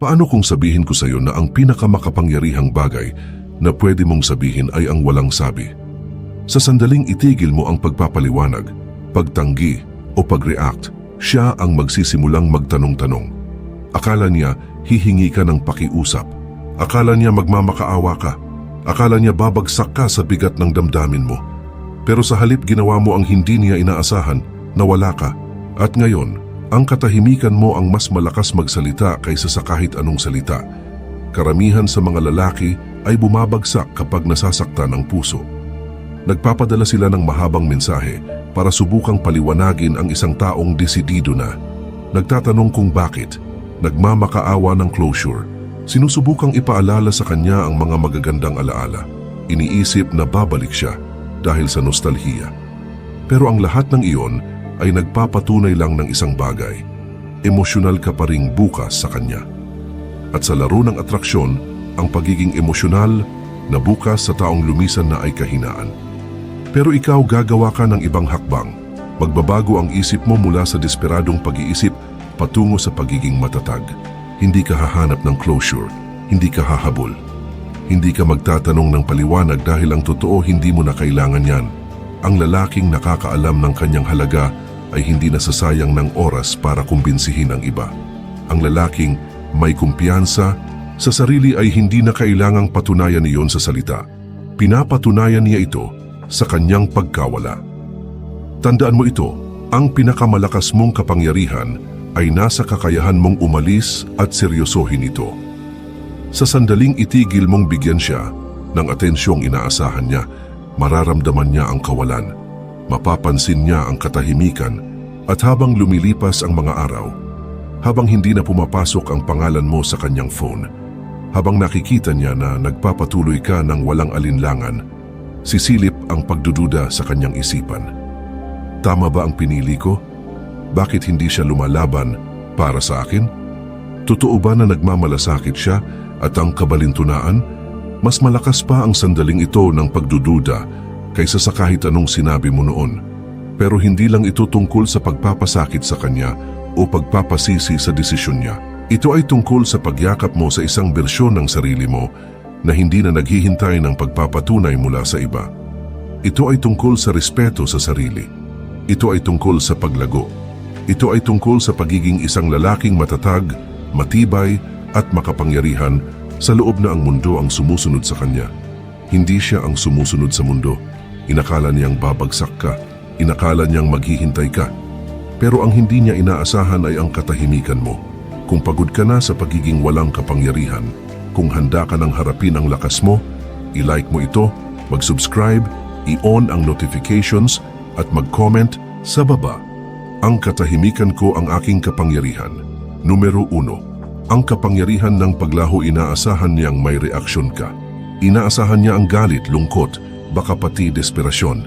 Paano kung sabihin ko sa iyo na ang pinakamakapangyarihang bagay na pwede mong sabihin ay ang walang sabi? Sa sandaling itigil mo ang pagpapaliwanag, pagtanggi o pag-react, siya ang magsisimulang magtanong-tanong. Akala niya hihingi ka ng pakiusap. Akala niya magmamakaawa ka. Akala niya babagsak ka sa bigat ng damdamin mo. Pero sa halip ginawa mo ang hindi niya inaasahan, nawala ka. At ngayon, ang katahimikan mo ang mas malakas magsalita kaysa sa kahit anong salita. Karamihan sa mga lalaki ay bumabagsak kapag nasasaktan ang puso. Nagpapadala sila ng mahabang mensahe para subukang paliwanagin ang isang taong desidido na. Nagtatanong kung bakit, nagmamakaawa ng closure, sinusubukang ipaalala sa kanya ang mga magagandang alaala. Iniisip na babalik siya dahil sa nostalhiya. Pero ang lahat ng iyon ay nagpapatunay lang ng isang bagay. Emosyonal ka pa ring bukas sa kanya. At sa laro ng atraksyon, ang pagiging emosyonal na bukas sa taong lumisan na ay kahinaan. Pero ikaw gagawa ka ng ibang hakbang. Magbabago ang isip mo mula sa desperadong pag-iisip patungo sa pagiging matatag. Hindi ka hahanap ng closure, hindi ka hahabol. Hindi ka magtatanong ng paliwanag dahil ang totoo hindi mo na kailangan yan. Ang lalaking nakakaalam ng kanyang halaga ay hindi nasasayang ng oras para kumbinsihin ang iba. Ang lalaking may kumpiyansa sa sarili ay hindi na kailangang patunayan iyon sa salita. Pinapatunayan niya ito sa kanyang pagkawala. Tandaan mo ito, ang pinakamalakas mong kapangyarihan ay nasa kakayahan mong umalis at seryosohin ito. Sa sandaling itigil mong bigyan siya ng atensyong inaasahan niya, mararamdaman niya ang kawalan, mapapansin niya ang katahimikan at habang lumilipas ang mga araw, habang hindi na pumapasok ang pangalan mo sa kanyang phone, habang nakikita niya na nagpapatuloy ka ng walang alinlangan, sisilip ang pagdududa sa kanyang isipan. Tama ba ang pinili ko? Bakit hindi siya lumalaban para sa akin? Totoo ba na nagmamalasakit siya at ang kabalintunaan? Mas malakas pa ang sandaling ito ng pagdududa kaysa sa kahit anong sinabi mo noon. Pero hindi lang ito tungkol sa pagpapasakit sa kanya o pagpapasisi sa desisyon niya. Ito ay tungkol sa pagyakap mo sa isang bersyon ng sarili mo na hindi na naghihintay ng pagpapatunay mula sa iba. Ito ay tungkol sa respeto sa sarili. Ito ay tungkol sa paglago. Ito ay tungkol sa pagiging isang lalaking matatag, matibay at makapangyarihan sa loob na ang mundo ang sumusunod sa kanya. Hindi siya ang sumusunod sa mundo. Inakala niyang babagsak ka. Inakala niyang maghihintay ka. Pero ang hindi niya inaasahan ay ang katahimikan mo. Kung pagod ka na sa pagiging walang kapangyarihan, kung handa ka ng harapin ang lakas mo, i-like mo ito, mag-subscribe, i-on ang notifications at mag-comment sa baba. Ang katahimikan ko ang aking kapangyarihan. Numero uno, ang kapangyarihan ng paglaho inaasahan niyang may reaksyon ka. Inaasahan niya ang galit, lungkot, baka pati desperasyon.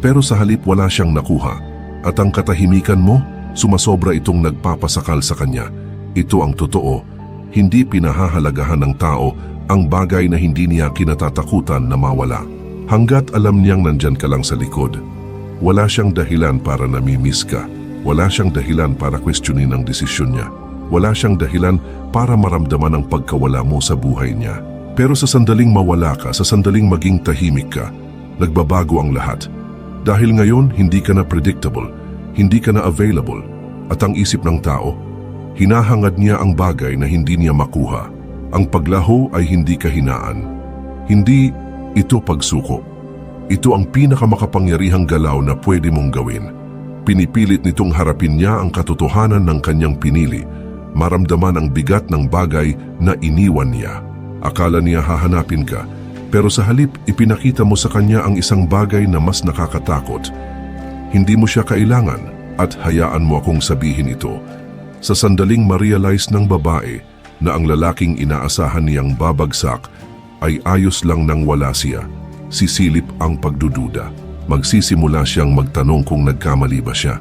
Pero sa halip wala siyang nakuha at ang katahimikan mo, sumasobra itong nagpapasakal sa kanya. Ito ang totoo, hindi pinahahalagahan ng tao ang bagay na hindi niya kinatatakutan na mawala. Hanggat alam niyang nandyan ka lang sa likod, wala siyang dahilan para namimiss ka. Wala siyang dahilan para questionin ang desisyon niya. Wala siyang dahilan para maramdaman ang pagkawala mo sa buhay niya. Pero sa sandaling mawala ka, sa sandaling maging tahimik ka, nagbabago ang lahat. Dahil ngayon, hindi ka na predictable, hindi ka na available, at ang isip ng tao, hinahangad niya ang bagay na hindi niya makuha. Ang paglaho ay hindi kahinaan. Hindi ito pagsuko. Ito ang pinakamakapangyarihang galaw na pwede mong gawin. Pinipilit nitong harapin niya ang katotohanan ng kanyang pinili, maramdaman ang bigat ng bagay na iniwan niya. Akala niya hahanapin ka, pero sa halip ipinakita mo sa kanya ang isang bagay na mas nakakatakot. Hindi mo siya kailangan at hayaan mo akong sabihin ito. Sa sandaling ma-realize ng babae na ang lalaking inaasahan niyang babagsak ay ayos lang nang wala siya, sisilip ang pagdududa. Magsisimula siyang magtanong kung nagkamali ba siya.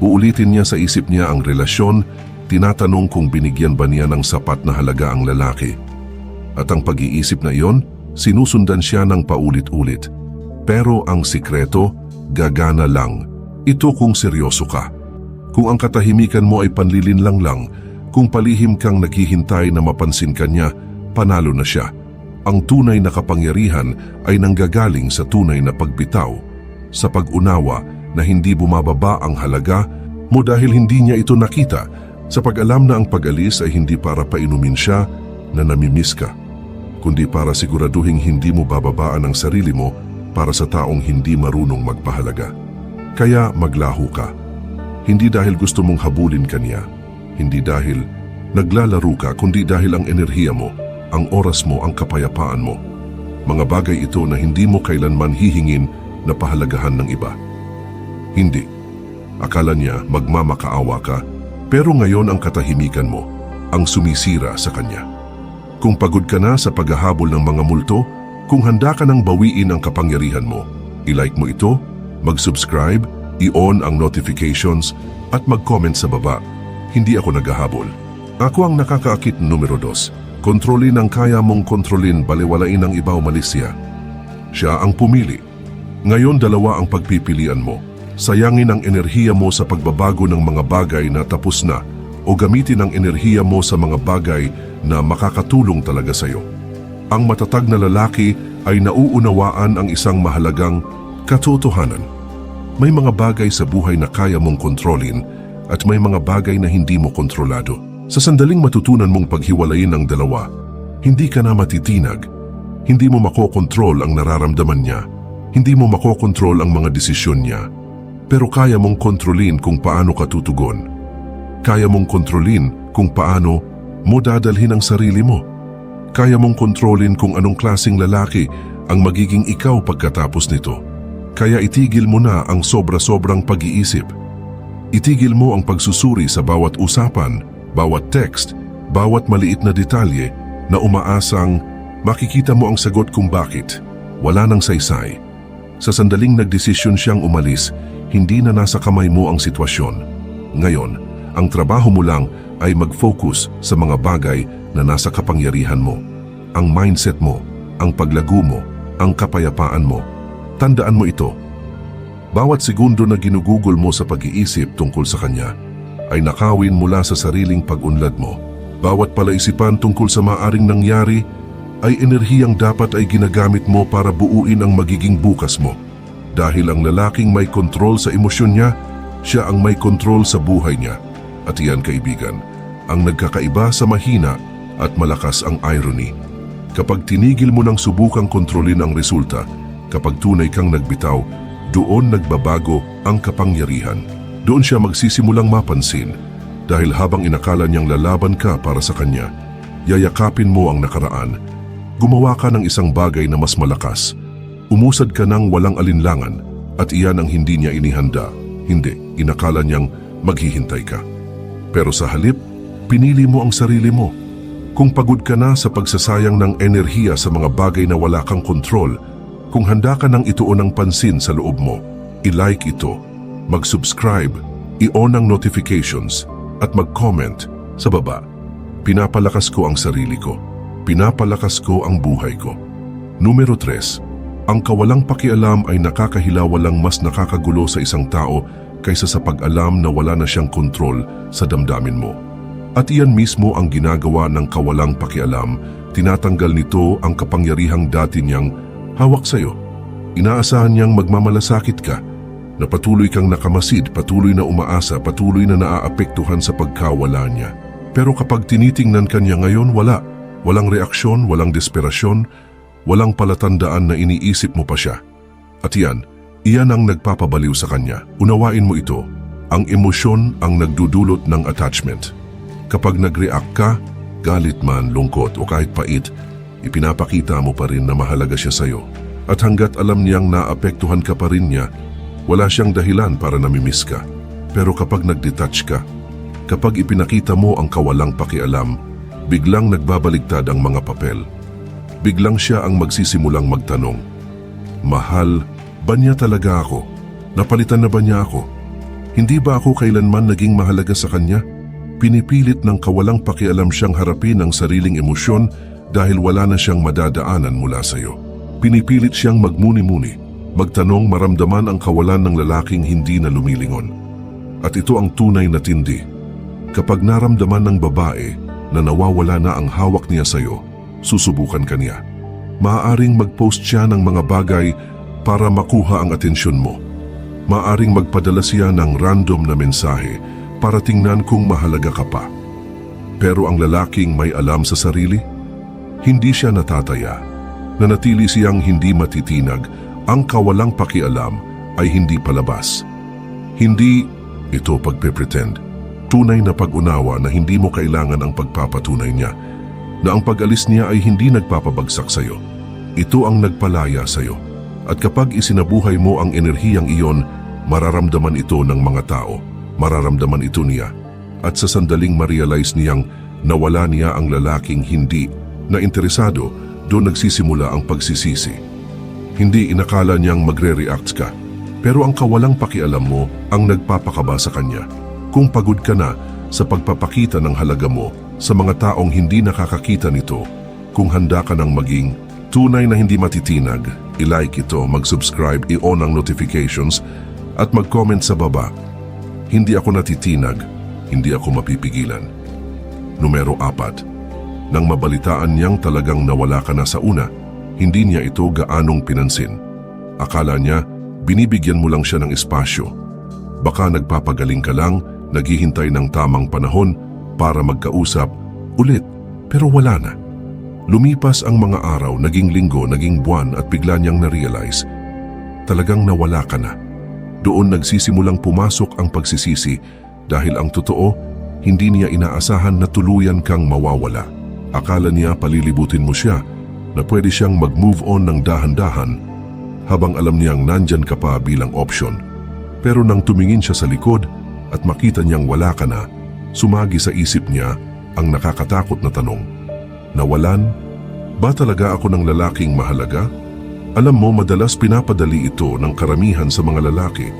Uulitin niya sa isip niya ang relasyon, tinatanong kung binigyan ba niya ng sapat na halaga ang lalaki. At ang pag-iisip na iyon, sinusundan siya ng paulit-ulit. Pero ang sikreto, gagana lang. Ito kung seryoso ka. Kung ang katahimikan mo ay panlilinlang lang Kung palihim kang naghihintay na mapansin ka niya, panalo na siya. Ang tunay na kapangyarihan ay nanggagaling sa tunay na pagbitaw, sa pag-unawa na hindi bumababa ang halaga mo dahil hindi niya ito nakita, sa pag-alam na ang pag-alis ay hindi para painumin siya na namimiss ka, kundi para siguraduhing hindi mo bababaan ang sarili mo para sa taong hindi marunong magpahalaga. Kaya maglaho ka. Hindi dahil gusto mong habulin kanya, hindi dahil naglalaro ka, kundi dahil ang enerhiya mo, ang oras mo, ang kapayapaan mo. Mga bagay ito na hindi mo kailanman hihingin na pahalagahan ng iba. Hindi. Akala niya magmamakaawa ka, pero ngayon ang katahimikan mo, ang sumisira sa kanya. Kung pagod ka na sa paghahabol ng mga multo, kung handa ka nang bawiin ang kapangyarihan mo, ilike mo ito, mag-subscribe, i-on ang notifications, at mag-comment sa baba. Hindi ako naghahabol. Ako ang nakakaakit numero dos. Kontrolin ang kaya mong kontrolin, baliwalain ang iba umalis siya. Siya ang pumili. Ngayon dalawa ang pagpipilian mo. Sayangin ang enerhiya mo sa pagbabago ng mga bagay na tapos na o gamitin ang enerhiya mo sa mga bagay na makakatulong talaga sa iyo. Ang matatag na lalaki ay nauunawaan ang isang mahalagang katotohanan. May mga bagay sa buhay na kaya mong kontrolin at may mga bagay na hindi mo kontrolado. Sa sandaling matutunan mong paghiwalayin ang dalawa, hindi ka na matitinag. Hindi mo makokontrol ang nararamdaman niya. Hindi mo makokontrol ang mga desisyon niya. Pero kaya mong kontrolin kung paano ka tutugon. Kaya mong kontrolin kung paano mo dadalhin ang sarili mo. Kaya mong kontrolin kung anong klasing lalaki ang magiging ikaw pagkatapos nito. Kaya itigil mo na ang sobra-sobrang pag-iisip. Itigil mo ang pagsusuri sa bawat usapan, bawat text, bawat maliit na detalye na umaasang makikita mo ang sagot kung bakit. Wala nang saysay. Sa sandaling nagdesisyon siyang umalis, hindi na nasa kamay mo ang sitwasyon. Ngayon, ang trabaho mo lang ay mag-focus sa mga bagay na nasa kapangyarihan mo. Ang mindset mo, ang paglago mo, ang kapayapaan mo. Tandaan mo ito. Bawat segundo na ginugugol mo sa pag-iisip tungkol sa kanya ay nakawin mula sa sariling pag-unlad mo. Bawat palaisipan tungkol sa maaring nangyari ay enerhiyang dapat ay ginagamit mo para buuin ang magiging bukas mo. Dahil ang lalaking may kontrol sa emosyon niya, siya ang may kontrol sa buhay niya. At iyan kaibigan, ang nagkakaiba sa mahina at malakas ang irony. Kapag tinigil mo ng subukang kontrolin ang resulta, kapag tunay kang nagbitaw, doon nagbabago ang kapangyarihan. Doon siya magsisimulang mapansin dahil habang inakala niyang lalaban ka para sa kanya, yayakapin mo ang nakaraan. Gumawa ka ng isang bagay na mas malakas. Umusad ka ng walang alinlangan at iyan ang hindi niya inihanda. Hindi, inakala niyang maghihintay ka. Pero sa halip, pinili mo ang sarili mo. Kung pagod ka na sa pagsasayang ng enerhiya sa mga bagay na wala kang kontrol, kung handa ka nang ituon ng pansin sa loob mo, i-like ito, mag-subscribe, i-on ang notifications, at mag-comment sa baba. Pinapalakas ko ang sarili ko. Pinapalakas ko ang buhay ko. Numero 3. Ang kawalang pakialam ay nakakahilawalang mas nakakagulo sa isang tao kaysa sa pag-alam na wala na siyang kontrol sa damdamin mo. At iyan mismo ang ginagawa ng kawalang pakialam, tinatanggal nito ang kapangyarihang dati niyang hawak sa'yo. Inaasahan niyang magmamalasakit ka, na patuloy kang nakamasid, patuloy na umaasa, patuloy na naaapektuhan sa pagkawala niya. Pero kapag tinitingnan ka niya ngayon, wala. Walang reaksyon, walang desperasyon, walang palatandaan na iniisip mo pa siya. At yan, iyan ang nagpapabaliw sa kanya. Unawain mo ito. Ang emosyon ang nagdudulot ng attachment. Kapag nag-react ka, galit man, lungkot o kahit pait, ipinapakita mo pa rin na mahalaga siya sa'yo. At hanggat alam niyang naapektuhan ka pa rin niya, wala siyang dahilan para namimiss ka. Pero kapag nag-detach ka, kapag ipinakita mo ang kawalang pakialam, biglang nagbabaligtad ang mga papel. Biglang siya ang magsisimulang magtanong, Mahal, ba niya talaga ako? Napalitan na ba niya ako? Hindi ba ako kailanman naging mahalaga sa kanya? Pinipilit ng kawalang pakialam siyang harapin ang sariling emosyon dahil wala na siyang madadaanan mula sa iyo. Pinipilit siyang magmuni-muni magtanong maramdaman ang kawalan ng lalaking hindi na lumilingon. At ito ang tunay na tindi. Kapag naramdaman ng babae na nawawala na ang hawak niya sa'yo, susubukan ka niya. Maaaring mag-post siya ng mga bagay para makuha ang atensyon mo. Maaaring magpadala siya ng random na mensahe para tingnan kung mahalaga ka pa. Pero ang lalaking may alam sa sarili, hindi siya natataya. Nanatili siyang hindi matitinag, ang kawalang pakialam ay hindi palabas. Hindi ito pagpe-pretend. Tunay na pag-unawa na hindi mo kailangan ang pagpapatunay niya, na ang pag-alis niya ay hindi nagpapabagsak sa'yo. Ito ang nagpalaya sa'yo. At kapag isinabuhay mo ang enerhiyang iyon, mararamdaman ito ng mga tao. Mararamdaman ito niya. At sa sandaling ma-realize niyang nawala niya ang lalaking hindi na interesado, doon nagsisimula ang pagsisisi. Hindi inakala niyang magre-react ka. Pero ang kawalang pakialam mo ang nagpapakaba sa kanya. Kung pagod ka na sa pagpapakita ng halaga mo sa mga taong hindi nakakakita nito, kung handa ka nang maging tunay na hindi matitinag, i-like ito, mag-subscribe, i-on ang notifications, at mag-comment sa baba. Hindi ako natitinag, hindi ako mapipigilan. Numero apat, nang mabalitaan niyang talagang nawala ka na sa una, hindi niya ito gaanong pinansin. Akala niya, binibigyan mo lang siya ng espasyo. Baka nagpapagaling ka lang, naghihintay ng tamang panahon para magkausap ulit, pero wala na. Lumipas ang mga araw, naging linggo, naging buwan at bigla niyang na-realize, talagang nawala ka na. Doon nagsisimulang pumasok ang pagsisisi dahil ang totoo, hindi niya inaasahan na tuluyan kang mawawala. Akala niya palilibutin mo siya na pwede siyang mag-move on ng dahan-dahan habang alam niyang nandyan ka pa bilang option. Pero nang tumingin siya sa likod at makita niyang wala ka na, sumagi sa isip niya ang nakakatakot na tanong. Nawalan? Ba talaga ako ng lalaking mahalaga? Alam mo, madalas pinapadali ito ng karamihan sa mga lalaki.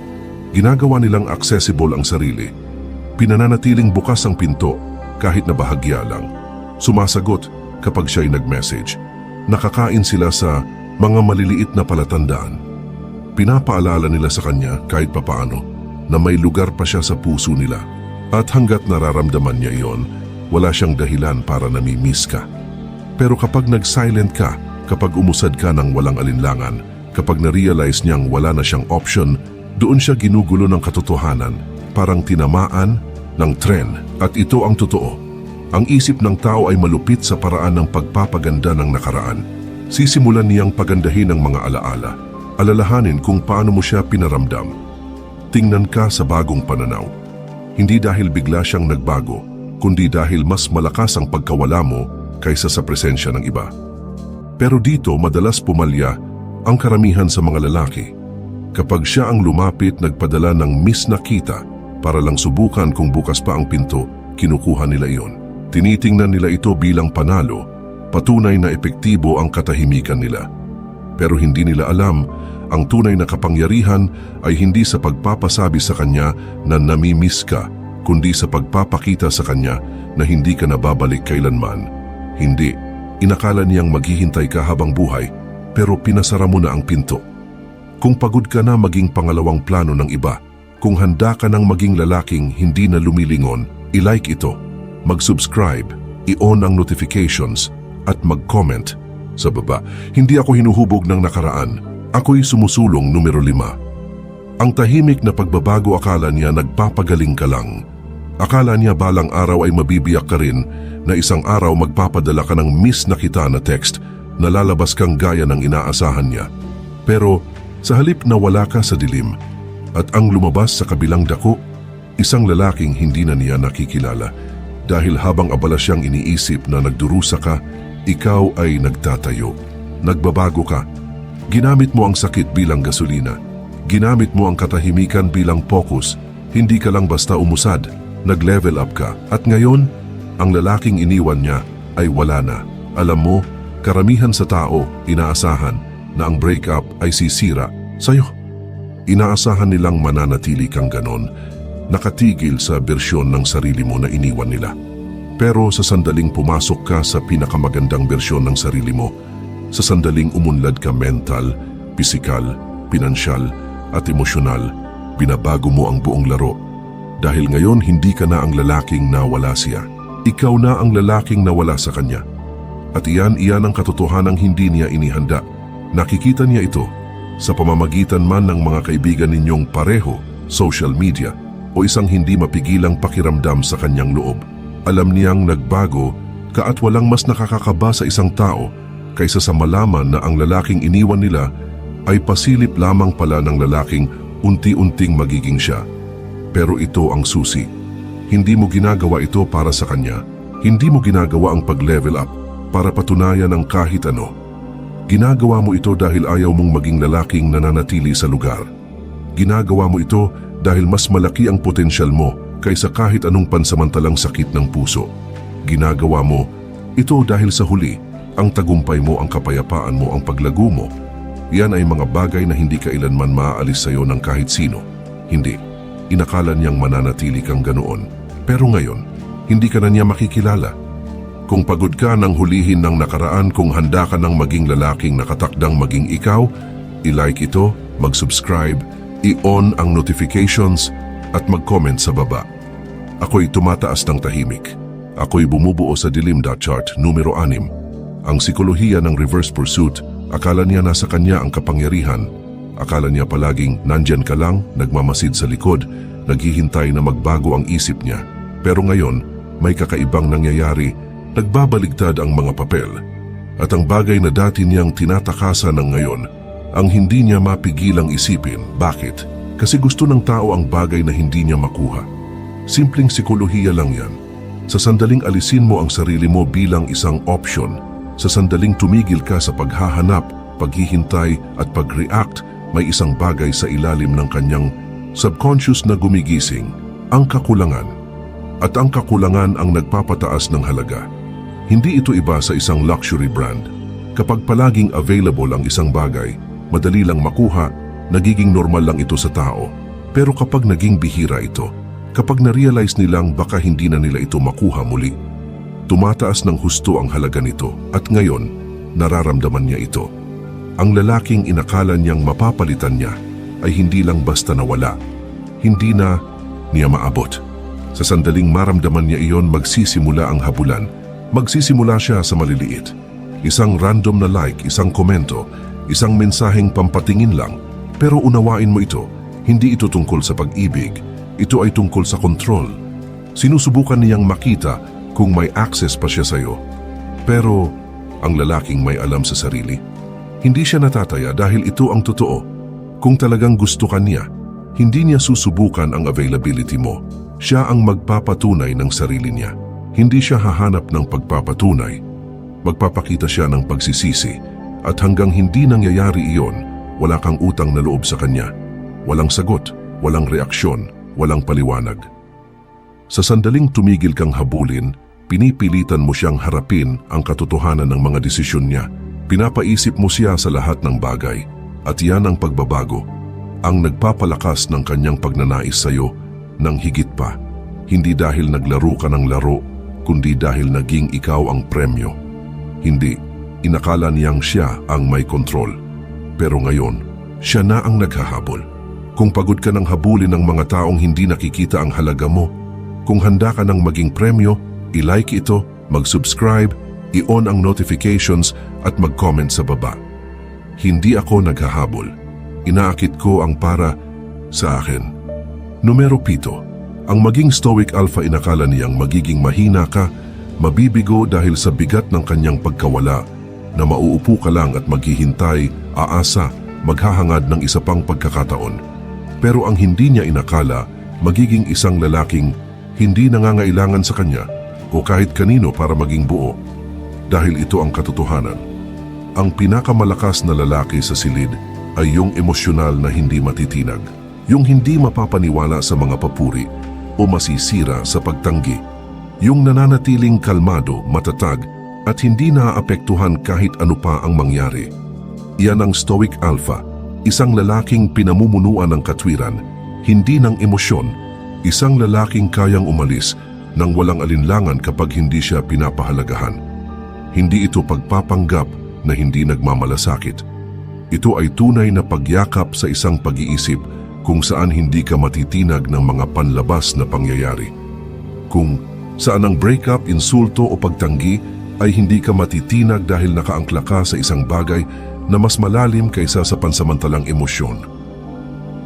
Ginagawa nilang accessible ang sarili. Pinananatiling bukas ang pinto kahit na bahagya lang. Sumasagot kapag siya'y nag-message. Nakakain sila sa mga maliliit na palatandaan. Pinapaalala nila sa kanya kahit papaano na may lugar pa siya sa puso nila. At hanggat nararamdaman niya iyon, wala siyang dahilan para namimiss ka. Pero kapag nag-silent ka, kapag umusad ka ng walang alinlangan, kapag na-realize niyang wala na siyang option, doon siya ginugulo ng katotohanan, parang tinamaan ng tren at ito ang totoo. Ang isip ng tao ay malupit sa paraan ng pagpapaganda ng nakaraan. Sisimulan niyang pagandahin ang mga alaala, alalahanin kung paano mo siya pinaramdam. Tingnan ka sa bagong pananaw. Hindi dahil bigla siyang nagbago, kundi dahil mas malakas ang pagkawala mo kaysa sa presensya ng iba. Pero dito madalas pumalya ang karamihan sa mga lalaki. Kapag siya ang lumapit nagpadala ng miss na kita para lang subukan kung bukas pa ang pinto, kinukuha nila iyon. Tinitingnan nila ito bilang panalo, patunay na epektibo ang katahimikan nila. Pero hindi nila alam, ang tunay na kapangyarihan ay hindi sa pagpapasabi sa kanya na namimiss ka, kundi sa pagpapakita sa kanya na hindi ka nababalik kailanman. Hindi. Inakala niyang maghihintay ka habang buhay, pero pinasara mo na ang pinto. Kung pagod ka na maging pangalawang plano ng iba, kung handa ka ng maging lalaking hindi na lumilingon, ilike ito, mag-subscribe, i-on ang notifications, at mag-comment. Sa baba, hindi ako hinuhubog ng nakaraan, ako'y sumusulong numero lima. Ang tahimik na pagbabago akala niya nagpapagaling ka lang. Akala niya balang araw ay mabibiyak ka rin na isang araw magpapadala ka ng miss na kita na text na lalabas kang gaya ng inaasahan niya. Pero sa halip na wala ka sa dilim at ang lumabas sa kabilang dako, isang lalaking hindi na niya nakikilala dahil habang abala siyang iniisip na nagdurusa ka, ikaw ay nagtatayo. Nagbabago ka. Ginamit mo ang sakit bilang gasolina. Ginamit mo ang katahimikan bilang focus. Hindi ka lang basta umusad. Nag-level up ka. At ngayon, ang lalaking iniwan niya ay wala na. Alam mo, karamihan sa tao, inaasahan na ang breakup ay sisira sa'yo. Inaasahan nilang mananatili kang ganon, nakatigil sa bersyon ng sarili mo na iniwan nila. Pero sa sandaling pumasok ka sa pinakamagandang bersyon ng sarili mo, sa sandaling umunlad ka mental, pisikal, pinansyal, at emosyonal, binabago mo ang buong laro. Dahil ngayon hindi ka na ang lalaking nawala siya. Ikaw na ang lalaking nawala sa kanya. At iyan iyan ang katotohanang hindi niya inihanda. Nakikita niya ito sa pamamagitan man ng mga kaibigan ninyong pareho, social media, o isang hindi mapigilang pakiramdam sa kanyang loob. Alam niyang nagbago ka at walang mas nakakakaba sa isang tao kaysa sa malaman na ang lalaking iniwan nila ay pasilip lamang pala ng lalaking unti-unting magiging siya. Pero ito ang susi. Hindi mo ginagawa ito para sa kanya. Hindi mo ginagawa ang pag-level up para patunayan ang kahit ano. Ginagawa mo ito dahil ayaw mong maging lalaking nananatili sa lugar. Ginagawa mo ito dahil mas malaki ang potensyal mo kaysa kahit anong pansamantalang sakit ng puso. Ginagawa mo ito dahil sa huli, ang tagumpay mo, ang kapayapaan mo, ang paglago mo. Yan ay mga bagay na hindi kailanman maaalis sa iyo ng kahit sino. Hindi. Inakala niyang mananatili kang ganoon. Pero ngayon, hindi ka na niya makikilala. Kung pagod ka ng hulihin ng nakaraan, kung handa ka ng maging lalaking nakatakdang maging ikaw, i-like ito, mag-subscribe, i-on ang notifications at mag-comment sa baba. Ako'y tumataas ng tahimik. Ako'y bumubuo sa dilim.chart numero 6. Ang sikolohiya ng reverse pursuit, akala niya nasa kanya ang kapangyarihan. Akala niya palaging nandyan ka lang, nagmamasid sa likod, naghihintay na magbago ang isip niya. Pero ngayon, may kakaibang nangyayari, nagbabaligtad ang mga papel. At ang bagay na dati niyang tinatakasan ng ngayon, ang hindi niya mapigilang isipin. Bakit? Kasi gusto ng tao ang bagay na hindi niya makuha. Simpleng sikolohiya lang yan. Sa sandaling alisin mo ang sarili mo bilang isang option, sa sandaling tumigil ka sa paghahanap, paghihintay at pag-react, may isang bagay sa ilalim ng kanyang subconscious na gumigising, ang kakulangan. At ang kakulangan ang nagpapataas ng halaga. Hindi ito iba sa isang luxury brand. Kapag palaging available ang isang bagay, madali lang makuha, nagiging normal lang ito sa tao. Pero kapag naging bihira ito, kapag na-realize nilang baka hindi na nila ito makuha muli, tumataas ng husto ang halaga nito at ngayon, nararamdaman niya ito. Ang lalaking inakala niyang mapapalitan niya ay hindi lang basta nawala. Hindi na niya maabot. Sa sandaling maramdaman niya iyon, magsisimula ang habulan. Magsisimula siya sa maliliit. Isang random na like, isang komento, isang mensaheng pampatingin lang. Pero unawain mo ito, hindi ito tungkol sa pag-ibig. Ito ay tungkol sa kontrol. Sinusubukan niyang makita kung may access pa siya sa iyo. Pero ang lalaking may alam sa sarili, hindi siya natataya dahil ito ang totoo. Kung talagang gusto ka niya, hindi niya susubukan ang availability mo. Siya ang magpapatunay ng sarili niya. Hindi siya hahanap ng pagpapatunay. Magpapakita siya ng pagsisisi at hanggang hindi nangyayari iyon, wala kang utang na loob sa kanya. Walang sagot, walang reaksyon, walang paliwanag. Sa sandaling tumigil kang habulin, pinipilitan mo siyang harapin ang katotohanan ng mga desisyon niya. Pinapaisip mo siya sa lahat ng bagay at yan ang pagbabago, ang nagpapalakas ng kanyang pagnanais sa iyo ng higit pa. Hindi dahil naglaro ka ng laro, kundi dahil naging ikaw ang premyo. Hindi, inakala niyang siya ang may kontrol. Pero ngayon, siya na ang naghahabol. Kung pagod ka ng habulin ng mga taong hindi nakikita ang halaga mo, kung handa ka ng maging premyo, i-like ito, mag-subscribe, i-on ang notifications at mag-comment sa baba. Hindi ako naghahabol. Inaakit ko ang para sa akin. Numero pito, ang maging stoic alpha inakala niyang magiging mahina ka, mabibigo dahil sa bigat ng kanyang pagkawala, na mauupo ka lang at maghihintay, aasa, maghahangad ng isa pang pagkakataon. Pero ang hindi niya inakala, magiging isang lalaking hindi nangangailangan sa kanya o kahit kanino para maging buo. Dahil ito ang katotohanan. Ang pinakamalakas na lalaki sa silid ay yung emosyonal na hindi matitinag. Yung hindi mapapaniwala sa mga papuri o masisira sa pagtanggi. Yung nananatiling kalmado, matatag at hindi naaapektuhan kahit ano pa ang mangyari. Iyan ang Stoic Alpha, isang lalaking pinamumunuan ng katwiran, hindi ng emosyon, isang lalaking kayang umalis nang walang alinlangan kapag hindi siya pinapahalagahan. Hindi ito pagpapanggap na hindi nagmamalasakit. Ito ay tunay na pagyakap sa isang pag-iisip kung saan hindi ka matitinag ng mga panlabas na pangyayari. Kung saan ang breakup, insulto o pagtanggi ay hindi ka matitinag dahil nakaangkla ka sa isang bagay na mas malalim kaysa sa pansamantalang emosyon.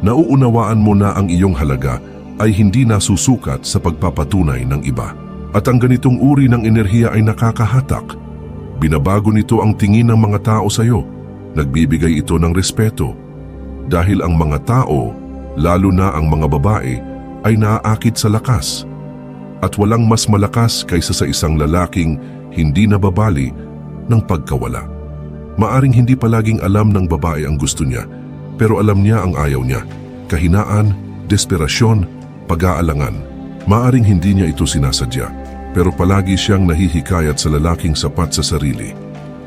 Nauunawaan mo na ang iyong halaga ay hindi nasusukat sa pagpapatunay ng iba. At ang ganitong uri ng enerhiya ay nakakahatak. Binabago nito ang tingin ng mga tao sa iyo. Nagbibigay ito ng respeto. Dahil ang mga tao, lalo na ang mga babae, ay naaakit sa lakas. At walang mas malakas kaysa sa isang lalaking hindi nababali ng pagkawala. Maaring hindi palaging alam ng babae ang gusto niya, pero alam niya ang ayaw niya. Kahinaan, desperasyon, pag-aalangan. Maaring hindi niya ito sinasadya, pero palagi siyang nahihikayat sa lalaking sapat sa sarili.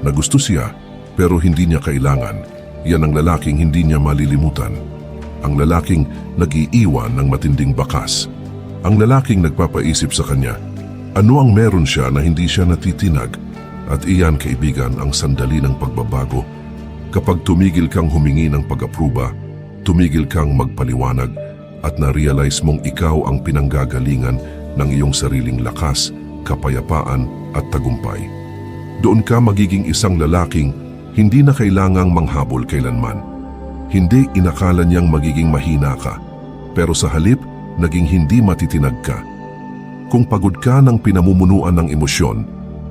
Na gusto siya, pero hindi niya kailangan. Yan ang lalaking hindi niya malilimutan. Ang lalaking nag-iiwan ng matinding bakas. Ang lalaking nagpapaisip sa kanya, ano ang meron siya na hindi siya natitinag? At iyan, kaibigan, ang sandali ng pagbabago. Kapag tumigil kang humingi ng pag-apruba, tumigil kang magpaliwanag at na-realize mong ikaw ang pinanggagalingan ng iyong sariling lakas, kapayapaan at tagumpay. Doon ka magiging isang lalaking hindi na kailangang manghabol kailanman. Hindi inakala niyang magiging mahina ka, pero sa halip, naging hindi matitinag ka. Kung pagod ka ng pinamumunuan ng emosyon,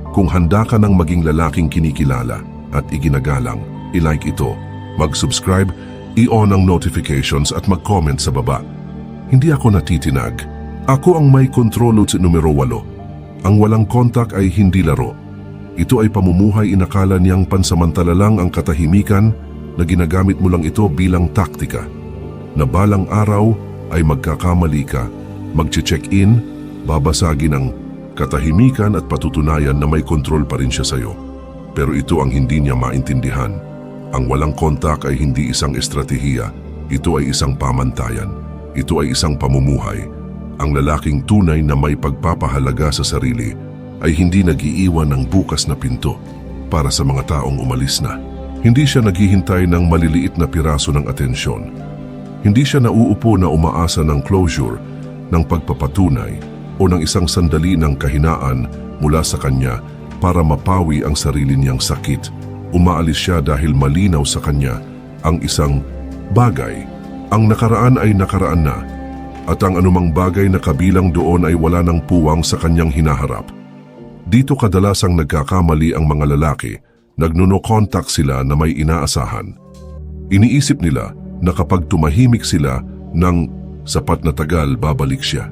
kung handa ka ng maging lalaking kinikilala at iginagalang, i-like ito, mag-subscribe, i-on ang notifications at mag-comment sa baba. Hindi ako natitinag. Ako ang may kontrolo sa numero 8. Ang walang kontak ay hindi laro. Ito ay pamumuhay inakala niyang pansamantala lang ang katahimikan na ginagamit mo lang ito bilang taktika. Na balang araw ay magkakamali ka, magche-check-in, babasagin ang katahimikan at patutunayan na may kontrol pa rin siya sa'yo. Pero ito ang hindi niya maintindihan. Ang walang kontak ay hindi isang estratehiya, ito ay isang pamantayan. Ito ay isang pamumuhay. Ang lalaking tunay na may pagpapahalaga sa sarili ay hindi nagiiwan ng bukas na pinto para sa mga taong umalis na. Hindi siya naghihintay ng maliliit na piraso ng atensyon. Hindi siya nauupo na umaasa ng closure, ng pagpapatunay o ng isang sandali ng kahinaan mula sa kanya para mapawi ang sarili niyang sakit. Umaalis siya dahil malinaw sa kanya ang isang bagay. Ang nakaraan ay nakaraan na at ang anumang bagay na kabilang doon ay wala ng puwang sa kanyang hinaharap. Dito kadalasang nagkakamali ang mga lalaki, nagnuno-contact sila na may inaasahan. Iniisip nila na kapag tumahimik sila ng sapat na tagal babalik siya.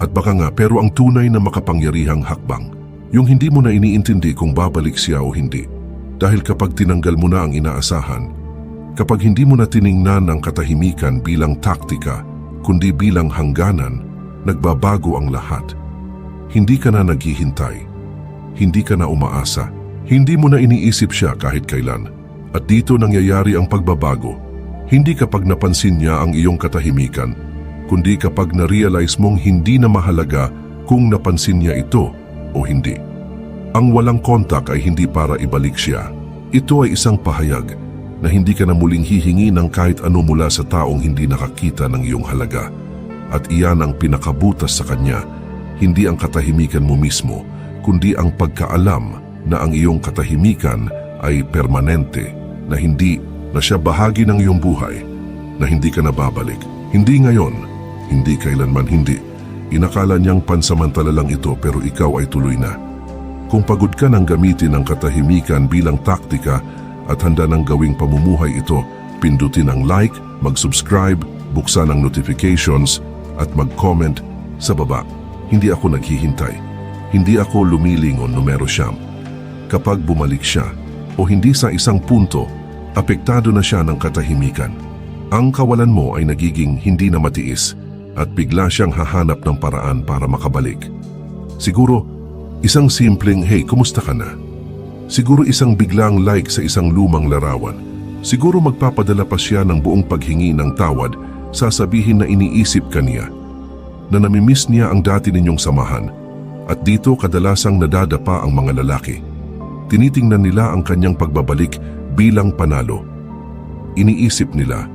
At baka nga pero ang tunay na makapangyarihang hakbang, yung hindi mo na iniintindi kung babalik siya o hindi. Dahil kapag tinanggal mo na ang inaasahan, kapag hindi mo na tiningnan ang katahimikan bilang taktika, kundi bilang hangganan, nagbabago ang lahat. Hindi ka na naghihintay. Hindi ka na umaasa. Hindi mo na iniisip siya kahit kailan. At dito nangyayari ang pagbabago. Hindi kapag napansin niya ang iyong katahimikan, kundi kapag na-realize mong hindi na mahalaga kung napansin niya ito o hindi. Ang walang kontak ay hindi para ibalik siya. Ito ay isang pahayag na hindi ka na muling hihingi ng kahit ano mula sa taong hindi nakakita ng iyong halaga. At iyan ang pinakabutas sa kanya, hindi ang katahimikan mo mismo, kundi ang pagkaalam na ang iyong katahimikan ay permanente, na hindi na siya bahagi ng iyong buhay, na hindi ka nababalik. Hindi ngayon, hindi kailanman hindi. Inakala niyang pansamantala lang ito pero ikaw ay tuloy na. Kung pagod ka ng gamitin ang katahimikan bilang taktika at handa ng gawing pamumuhay ito, pindutin ang like, mag-subscribe, buksan ang notifications at mag-comment sa baba. Hindi ako naghihintay. Hindi ako lumilingon numero siyam. Kapag bumalik siya o hindi sa isang punto, apektado na siya ng katahimikan. Ang kawalan mo ay nagiging hindi na matiis at bigla siyang hahanap ng paraan para makabalik. Siguro, isang simpleng, hey, kumusta ka na? Siguro isang biglang like sa isang lumang larawan. Siguro magpapadala pa siya ng buong paghingi ng tawad, sasabihin na iniisip ka niya, na namimiss niya ang dati ninyong samahan, at dito kadalasang nadadapa ang mga lalaki. Tinitingnan nila ang kanyang pagbabalik bilang panalo. Iniisip nila,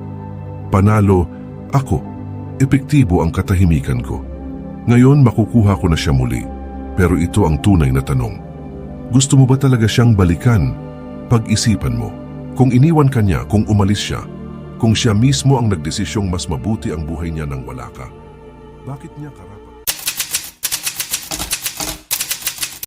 panalo Ako, epektibo ang katahimikan ko. Ngayon makukuha ko na siya muli. Pero ito ang tunay na tanong. Gusto mo ba talaga siyang balikan? Pag-isipan mo. Kung iniwan ka niya, kung umalis siya, kung siya mismo ang nagdesisyong mas mabuti ang buhay niya nang wala ka, bakit niya karapat?